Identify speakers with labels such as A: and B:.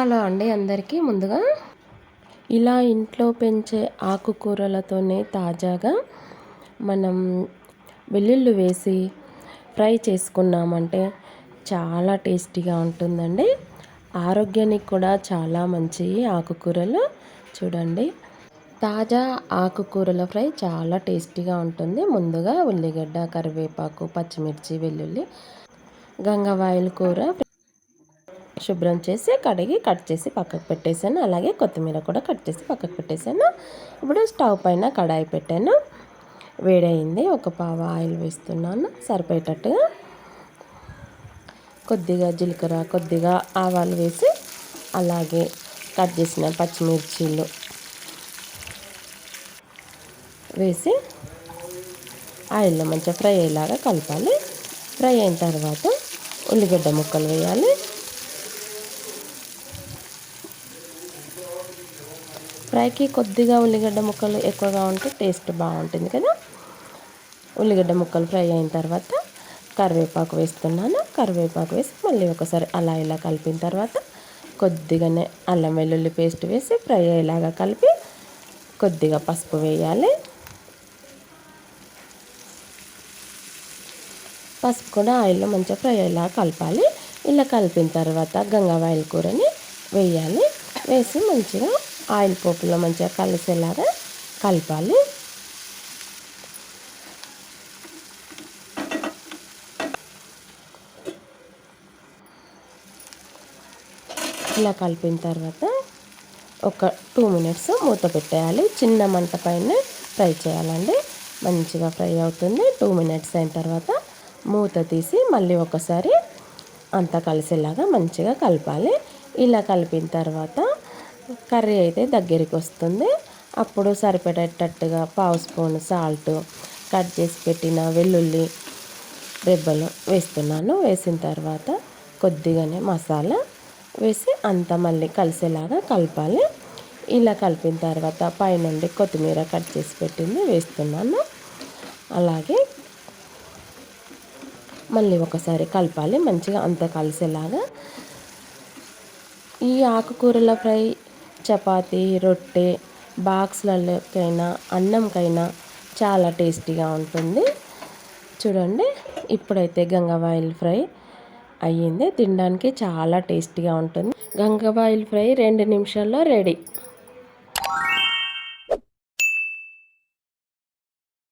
A: Hello అండి అందరికీ ముందుగా. ఇలా ఇంట్లో పెంచే ఆకుకూరలతోనే తాజాగా మనం వెల్లుల్లి వేసి ఫ్రై చేసుకున్నామంటే చాలా టేస్టీగా ఉంటుందండి. ఆరోగ్యానికి కూడా చాలా మంచి ఆకుకూరలు. చూడండి. తాజా ఆకుకూరల ఫ్రై చాలా టేస్టీగా ఉంటుంది. ముందుగా ఉల్లిగడ్డ కరివేపాకు పచ్చిమిర్చి వెల్లుల్లి గంగవాయిల కూర. శుభ్రం చేసి కడిగి కట్ చేసి పక్కకు పెట్టేశాను. అలాగే కొత్తిమీర కూడా కట్ చేసి పక్కకు పెట్టేశాను. ఇప్పుడు స్టవ్ పైన కడాయి పెట్టాను. వేడైంది ఒక పావు ఆయిల్ వేస్తున్నాను. సరిపోయేటట్టుగా కొద్దిగా జీలకర్ర కొద్దిగా ఆవాలు వేసి అలాగే కట్ చేసిన పచ్చిమిర్చీలు వేసి ఆయిల్లో మంచిగా ఫ్రై అయ్యేలాగా కలపాలి. ఫ్రై అయిన తర్వాత ఉల్లిగడ్డ ముక్కలు వేయాలి. ఫ్రైకి కొద్దిగా ఉల్లిగడ్డ ముక్కలు ఎక్కువగా ఉంటే టేస్ట్ బాగుంటుంది కదా. ఉల్లిగడ్డ ముక్కలు ఫ్రై అయిన తర్వాత కరివేపాకు వేస్తున్నాను. కరివేపాకు వేసి మళ్ళీ ఒకసారి అలా ఇలా కలిపిన తర్వాత కొద్దిగానే అల్లం వెల్లుల్లి పేస్ట్ వేసి ఫ్రై అయ్యేలాగా కలిపి కొద్దిగా పసుపు వేయాలి. పసుపు కూడా ఆయిల్లో మంచిగా ఫ్రై అయ్యేలా కలపాలి. ఇలా కలిపిన తర్వాత గంగావాయిల కూరని వేయాలి. వేసి మంచిగా ఆయిల్ పోపులో మంచిగా కలిసేలాగా కలపాలి. ఇలా కలిపిన తర్వాత ఒక టూ మినిట్స్ మూత పెట్టేయాలి. చిన్న మంట పైన ఫ్రై చేయాలండి. మంచిగా ఫ్రై అవుతుంది. టూ మినిట్స్ అయిన తర్వాత మూత తీసి మళ్ళీ ఒకసారి అంతా కలిసేలాగా మంచిగా కలపాలి. ఇలా కలిపిన తర్వాత కర్రీ అయితే దగ్గరికి వస్తుంది. అప్పుడు సరిపడేటట్టుగా పావు స్పూన్ సాల్ట్ కట్ చేసి పెట్టిన వెల్లుల్లి రెబ్బలు వేస్తున్నాను. వేసిన తర్వాత కొద్దిగానే మసాలా వేసి అంతా మళ్ళీ కలిసేలాగా కలపాలి. ఇలా కలిపిన తర్వాత పైనుండి కొత్తిమీర కట్ చేసి పెట్టింది వేస్తున్నాను. అలాగే మళ్ళీ ఒకసారి కలపాలి మంచిగా అంతా కలిసేలాగా. ఈ ఆకుకూరల ఫ్రై చపాతి రొట్టె బాక్స్లకైనా అన్నంకైనా చాలా టేస్టీగా ఉంటుంది. చూడండి ఇప్పుడైతే గంగవాయిల్ ఫ్రై అయ్యింది. తినడానికి చాలా టేస్టీగా ఉంటుంది. గంగవాయిల్ ఫ్రై రెండు నిమిషాల్లో రెడీ.